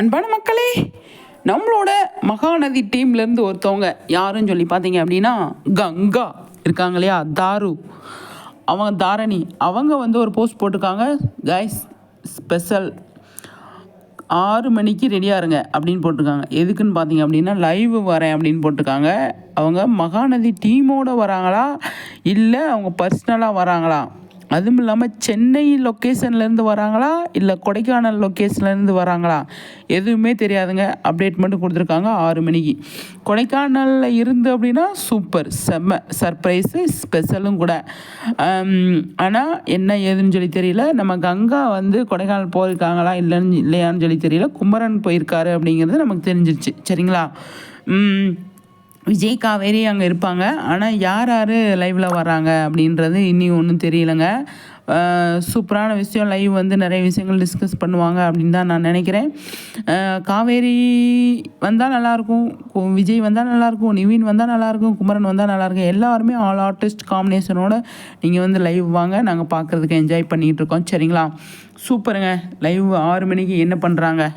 அன்பான மக்களே நம்மளோட மகாநதி டீம்லேருந்து ஒருத்தவங்க யாருன்னு சொல்லி பார்த்தீங்க அப்படின்னா கங்கா இருக்காங்க இல்லையா? தாரு. அவங்க தாரணி. அவங்க வந்து ஒரு போஸ்ட் போட்டிருக்காங்க. கைஸ் ஸ்பெஷல் ஆறு மணிக்கு ரெடியாக இருங்க அப்படின்னு போட்டிருக்காங்க. எதுக்குன்னு பார்த்தீங்க அப்படின்னா லைவ் வரேன் அப்படின்னு போட்டிருக்காங்க. அவங்க மகாநதி டீமோடு வராங்களா? இல்லை அவங்க பர்சனலாக வராங்களா? அதுவும் இல்லாமல் சென்னை லொக்கேஷன்லேருந்து வராங்களா? இல்லை கொடைக்கானல் லொக்கேஷன்லேருந்து வராங்களா? எதுவுமே தெரியாதுங்க. அப்டேட் மட்டும் கொடுத்துருக்காங்க. ஆறு மணிக்கு. கொடைக்கானலில் இருந்து அப்படின்னா சூப்பர் செம்ம. சர்ப்ரைஸு ஸ்பெஷலும் கூட. ஆனால் என்ன ஏதுன்னு சொல்லி தெரியல. நம்ம கங்கா வந்து கொடைக்கானல் போயிருக்காங்களா? இல்லைன்னு இல்லையான்னு சொல்லி தெரியல. குமரன் போயிருக்காரு அப்படிங்கிறது நமக்கு தெரிஞ்சிருச்சு. சரிங்களா? விஜய் காவேரி அங்கே இருப்பாங்க. ஆனால் யார் யார் லைவில் வராங்க அப்படின்றது இனி ஒன்றும் தெரியலங்க. சூப்பரான விஷயம். லைவ் வந்து நிறைய விஷயங்கள் டிஸ்கஸ் பண்ணுவாங்க அப்படின்னு தான் நான் நினைக்கிறேன். காவேரி வந்தால் நல்லாயிருக்கும். கு- விஜய் வந்தால் நல்லாயிருக்கும். நிவின் வந்தால் நல்லாயிருக்கும். குமரன் வந்தால் நல்லாயிருக்கும். எல்லாருமே ஆல் ஆர்டிஸ்ட் காம்பினேஷனோடு நீங்கள் வந்து லைவ் வாங்க. நாங்கள் பார்க்குறதுக்கு என்ஜாய் பண்ணிகிட்ருக்கோம் சரிங்களா? சூப்பருங்க. லைவ் ஆறு மணிக்கு என்ன பண்ணுறாங்க